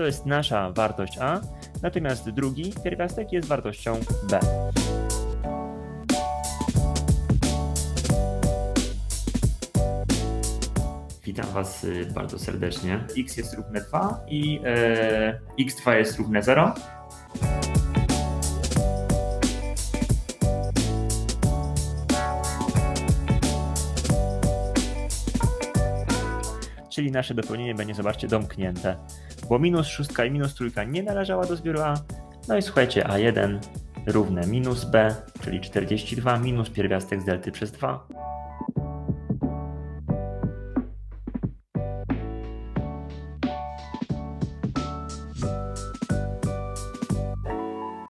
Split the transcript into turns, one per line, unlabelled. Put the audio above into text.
to jest nasza wartość A, natomiast drugi pierwiastek jest wartością B. Witam Was y, bardzo serdecznie. x jest równe 2 i e, x2 jest równe 0. Czyli nasze dopełnienie będzie, zobaczcie, domknięte. Bo minus szóstka i minus trójka nie należała do zbioru A. No i słuchajcie, A1 równe minus B, czyli 42 minus pierwiastek z delty przez 2